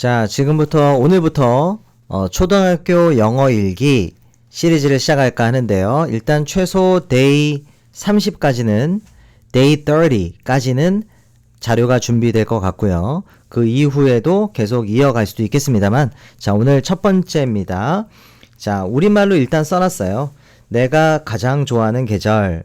자, 지금부터 오늘부터 어, 초등학교 영어 일기 시리즈를 시작할까 하는데요. 일단 최소 day 30까지는 day 30까지는 자료가 준비될 것 같고요. 그 이후에도 계속 이어갈 수도 있겠습니다만 자, 오늘 첫 번째입니다. 자, 우리말로 일단 써놨어요. 내가 가장 좋아하는 계절.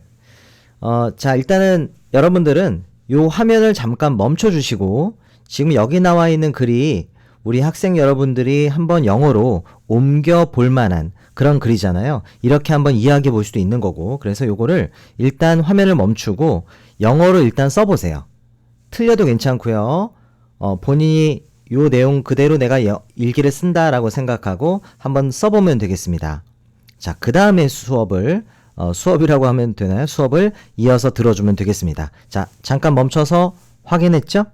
어, 자, 일단은 여러분들은 요 화면을 잠깐 멈춰 주시고 지금 여기 나와 있는 글이 우리 학생 여러분들이 한번 영어로 옮겨 볼 만한 그런 글이잖아요. 이렇게 한번 이야기해 볼 수도 있는 거고. 그래서 요거를 일단 화면을 멈추고 영어로 일단 써보세요. 틀려도 괜찮고요. 어, 본인이 요 내용 그대로 내가 여- 일기를 쓴다라고 생각하고 한번 써보면 되겠습니다. 자, 그 다음에 수업을, 어, 수업이라고 하면 되나요? 수업을 이어서 들어주면 되겠습니다. 자, 잠깐 멈춰서 확인했죠?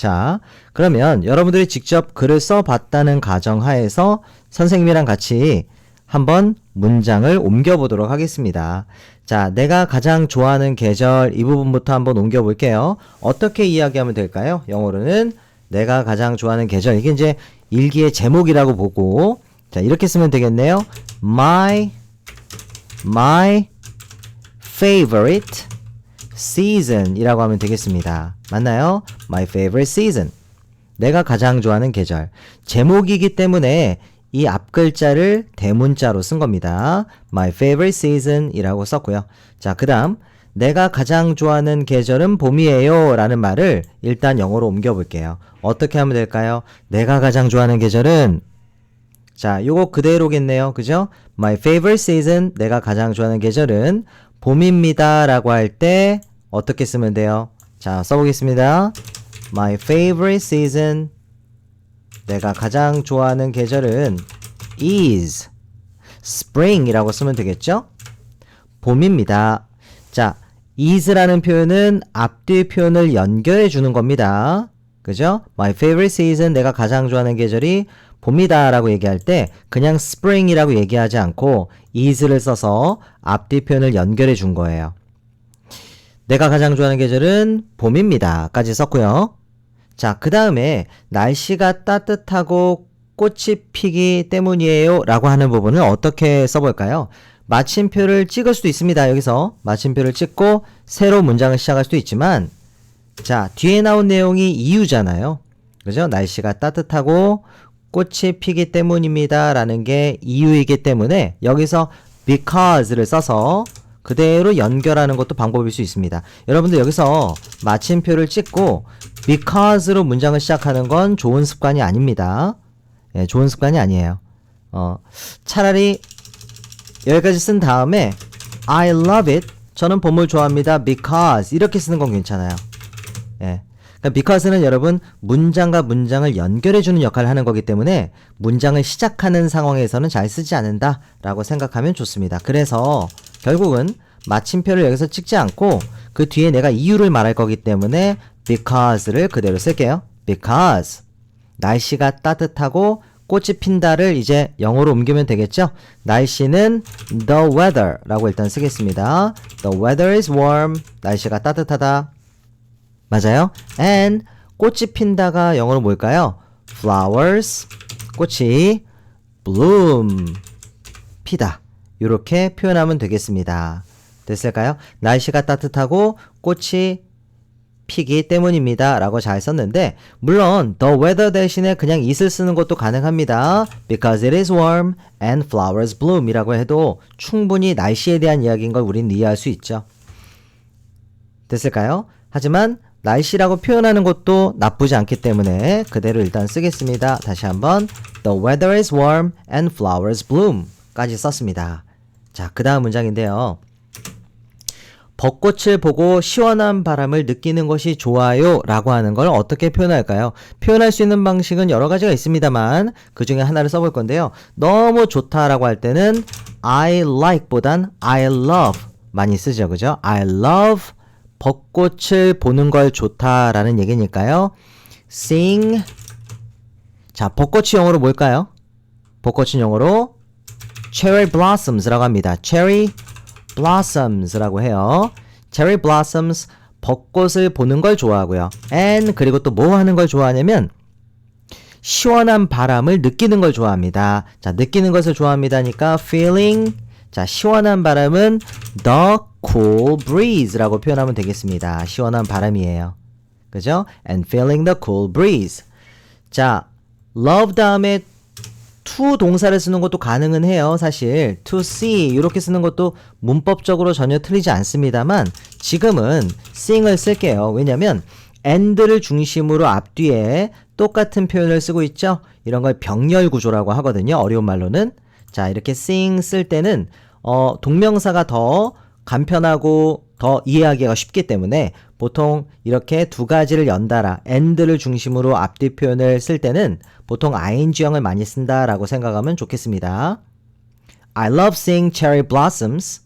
자, 그러면 여러분들이 직접 글을 써봤다는 가정하에서 선생님이랑 같이 한번 문장을 옮겨보도록 하겠습니다. 자, 내가 가장 좋아하는 계절 이 부분부터 한번 옮겨볼게요. 어떻게 이야기하면 될까요? 영어로는 내가 가장 좋아하는 계절. 이게 이제 일기의 제목이라고 보고, 자, 이렇게 쓰면 되겠네요. My, my favorite season이라고 하면 되겠습니다. 맞나요? My favorite season. 내가 가장 좋아하는 계절. 제목이기 때문에 이 앞 글자를 대문자로 쓴 겁니다. My favorite season이라고 썼고요. 자, 그다음 내가 가장 좋아하는 계절은 봄이에요 라는 말을 일단 영어로 옮겨 볼게요. 어떻게 하면 될까요? 내가 가장 좋아하는 계절은 자, 요거 그대로겠네요. 그죠? My favorite season, 내가 가장 좋아하는 계절은 봄입니다. 라고 할 때 어떻게 쓰면 돼요? 자, 써보겠습니다. My favorite season, 내가 가장 좋아하는 계절은 is spring이라고 쓰면 되겠죠? 봄입니다. 자, is라는 표현은 앞뒤 표현을 연결해 주는 겁니다. 그죠? My favorite season, 내가 가장 좋아하는 계절이 봄이다 라고 얘기할 때 그냥 spring이라고 얘기하지 않고 is를 써서 앞뒤 표현을 연결해 준 거예요. 내가 가장 좋아하는 계절은 봄입니다. 까지 썼고요. 자, 그 다음에 날씨가 따뜻하고 꽃이 피기 때문이에요. 라고 하는 부분을 어떻게 써볼까요? 마침표를 찍을 수도 있습니다. 여기서 마침표를 찍고 새로 문장을 시작할 수도 있지만 자, 뒤에 나온 내용이 이유잖아요. 그죠? 날씨가 따뜻하고 꽃이 피기 때문입니다. 라는 게 이유이기 때문에 여기서 because를 써서 그대로 연결하는 것도 방법일 수 있습니다. 여러분들 여기서 마침표를 찍고 because로 문장을 시작하는 건 좋은 습관이 아닙니다. 예, 좋은 습관이 아니에요. 어, 차라리 여기까지 쓴 다음에 I love it. 저는 봄을 좋아합니다. because 이렇게 쓰는 건 괜찮아요. 예. 그러니까 because는 여러분 문장과 문장을 연결해 주는 역할을 하는 거기 때문에 문장을 시작하는 상황에서는 잘 쓰지 않는다라고 생각하면 좋습니다. 그래서 결국은 마침표를 여기서 찍지 않고 그 뒤에 내가 이유를 말할 거기 때문에 because를 그대로 쓸게요. because 날씨가 따뜻하고 꽃이 핀다를 이제 영어로 옮기면 되겠죠? 날씨는 the weather라고 일단 쓰겠습니다. The weather is warm. 날씨가 따뜻하다. 맞아요? And 꽃이 핀다가 영어로 뭘까요? flowers. 꽃이 bloom. 피다. 이렇게 표현하면 되겠습니다. 됐을까요? 날씨가 따뜻하고 꽃이 피기 때문입니다. 라고 잘 썼는데, 물론, the weather 대신에 그냥 it을 쓰는 것도 가능합니다. because it is warm and flowers bloom 이라고 해도 충분히 날씨에 대한 이야기인 걸 우린 이해할 수 있죠. 됐을까요? 하지만, 날씨라고 표현하는 것도 나쁘지 않기 때문에 그대로 일단 쓰겠습니다. 다시 한번, the weather is warm and flowers bloom 까지 썼습니다. 자, 그 다음 문장인데요. 벚꽃을 보고 시원한 바람을 느끼는 것이 좋아요 라고 하는 걸 어떻게 표현할까요? 표현할 수 있는 방식은 여러 가지가 있습니다만 그 중에 하나를 써볼 건데요. 너무 좋다 라고 할 때는 I like 보단 I love 많이 쓰죠. 그죠? I love 벚꽃을 보는 걸 좋다 라는 얘기니까요. sing 자, 벚꽃이 영어로 뭘까요? 벚꽃은 영어로 cherry blossoms라고 합니다. cherry blossoms라고 해요. cherry blossoms 벚꽃을 보는 걸 좋아하고요. and 그리고 또 뭐 하는 걸 좋아하냐면 시원한 바람을 느끼는 걸 좋아합니다. 자, 느끼는 것을 좋아합니다니까 feeling 자, 시원한 바람은 the cool breeze라고 표현하면 되겠습니다. 시원한 바람이에요. 그죠? and feeling the cool breeze. 자, love 다음에 to 동사를 쓰는 것도 가능은 해요. 사실 to see 이렇게 쓰는 것도 문법적으로 전혀 틀리지 않습니다만 지금은 sing을 쓸게요. 왜냐면 and를 중심으로 앞뒤에 똑같은 표현을 쓰고 있죠. 이런 걸 병렬 구조라고 하거든요. 어려운 말로는 자 이렇게 sing 쓸 때는 어, 동명사가 더 간편하고 더 이해하기가 쉽기 때문에 보통 이렇게 두 가지를 연달아 and를 중심으로 앞뒤 표현을 쓸 때는 보통 ing형을 많이 쓴다라고 생각하면 좋겠습니다. I love seeing cherry blossoms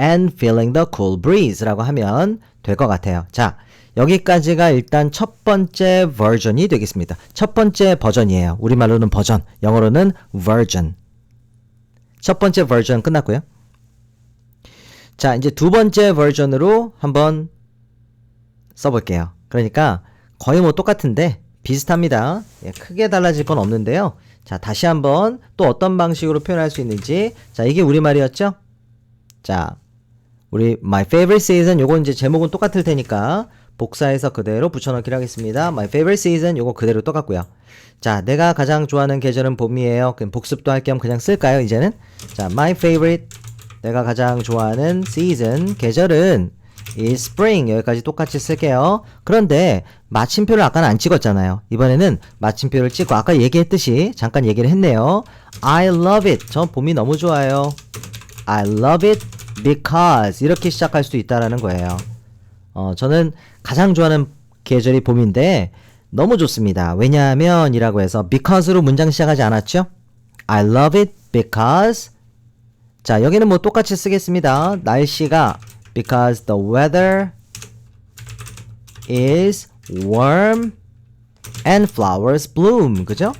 and feeling the cool breeze라고 하면 될 것 같아요. 자, 여기까지가 일단 첫 번째 버전이 되겠습니다. 첫 번째 버전이에요. 우리말로는 버전, 영어로는 version. 첫 번째 버전 끝났고요. 자, 이제 두 번째 버전으로 한번 써볼게요. 그러니까 거의 뭐 똑같은데 비슷합니다. 예, 크게 달라질 건 없는데요. 자, 다시 한번 또 어떤 방식으로 표현할 수 있는지. 자, 이게 우리말이었죠? 자, 우리 My Favorite Season 요거 이제 제목은 똑같을 테니까 복사해서 그대로 붙여넣기를 하겠습니다. My Favorite Season 요거 그대로 똑같고요. 자, 내가 가장 좋아하는 계절은 봄이에요. 그럼 복습도 할 겸 그냥 쓸까요, 이제는? 자, My Favorite 내가 가장 좋아하는 season 계절은 is spring 여기까지 똑같이 쓸게요. 그런데 마침표를 아까는 안 찍었잖아요. 이번에는 마침표를 찍고 아까 얘기했듯이 잠깐 얘기를 했네요. I love it. 전 봄이 너무 좋아요. I love it because 이렇게 시작할 수 있다라는 거예요. 어, 저는 가장 좋아하는 계절이 봄인데 너무 좋습니다. 왜냐하면 이라고 해서 because로 문장 시작하지 않았죠? I love it because 자, 여기는 뭐 똑같이 쓰겠습니다. 날씨가 because the weather is warm and flowers bloom. 그죠?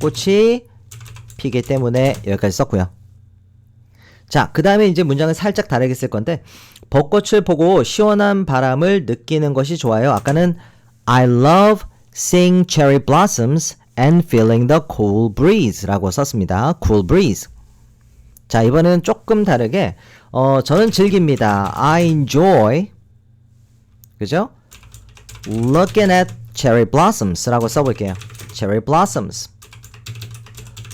꽃이 피기 때문에 여기까지 썼고요. 자, 그 다음에 이제 문장을 살짝 다르게 쓸 건데 벚꽃을 보고 시원한 바람을 느끼는 것이 좋아요. 아까는 I love seeing cherry blossoms and feeling the cool breeze 라고 썼습니다. cool breeze. 자, 이번에는 조금 다르게, 어, 저는 즐깁니다. I enjoy, 그죠? looking at cherry blossoms 라고 써 볼게요. cherry blossoms.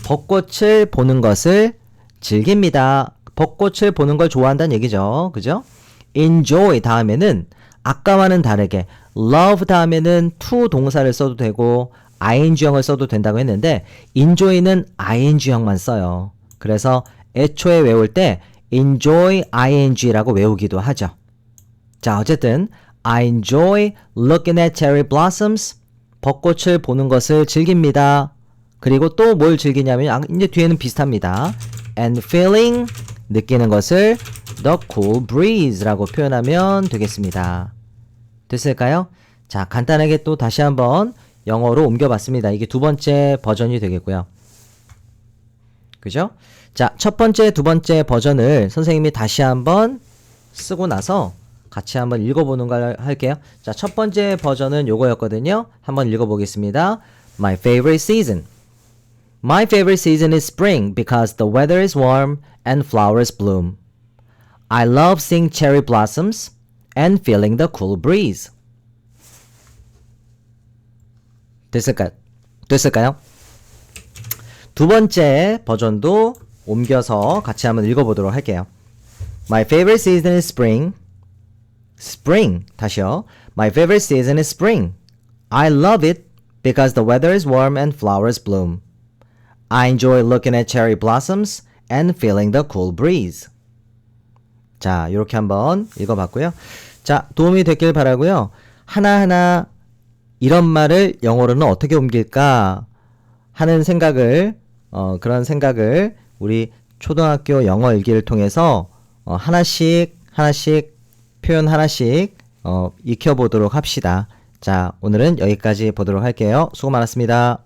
벚꽃을 보는 것을 즐깁니다. 벚꽃을 보는 걸 좋아한다는 얘기죠. 그죠? enjoy 다음에는 아까와는 다르게 love 다음에는 to 동사를 써도 되고 ing형을 써도 된다고 했는데 enjoy는 ing형만 써요. 그래서 애초에 외울 때 enjoy ing라고 외우기도 하죠. 자, 어쨌든 I enjoy looking at cherry blossoms. 벚꽃을 보는 것을 즐깁니다. 그리고 또 뭘 즐기냐면 아, 이제 뒤에는 비슷합니다. and feeling 느끼는 것을 the cool breeze라고 표현하면 되겠습니다. 됐을까요? 자, 간단하게 또 다시 한번 영어로 옮겨봤습니다. 이게 두 번째 버전이 되겠고요. 그죠? 자, 첫 번째, 두 번째 버전을 선생님이 다시 한번 쓰고 나서 같이 한번 읽어보는 걸 할게요. 자, 첫 번째 버전은 요거였거든요. 한번 읽어보겠습니다. My favorite season. My favorite season is spring because the weather is warm and flowers bloom. I love seeing cherry blossoms and feeling the cool breeze. 됐을까요? 됐을까요? 두 번째 버전도 옮겨서 같이 한번 읽어보도록 할게요. My favorite season is spring. Spring. 다시요. My favorite season is spring. I love it because the weather is warm and flowers bloom. I enjoy looking at cherry blossoms and feeling the cool breeze. 자, 이렇게 한번 읽어봤고요. 자, 도움이 됐길 바라고요. 하나하나 이런 말을 영어로는 어떻게 옮길까 하는 생각을 어, 그런 생각을 우리 초등학교 영어 일기를 통해서 어, 하나씩 하나씩 표현 하나씩 어, 익혀보도록 합시다. 자, 오늘은 여기까지 보도록 할게요. 수고 많았습니다.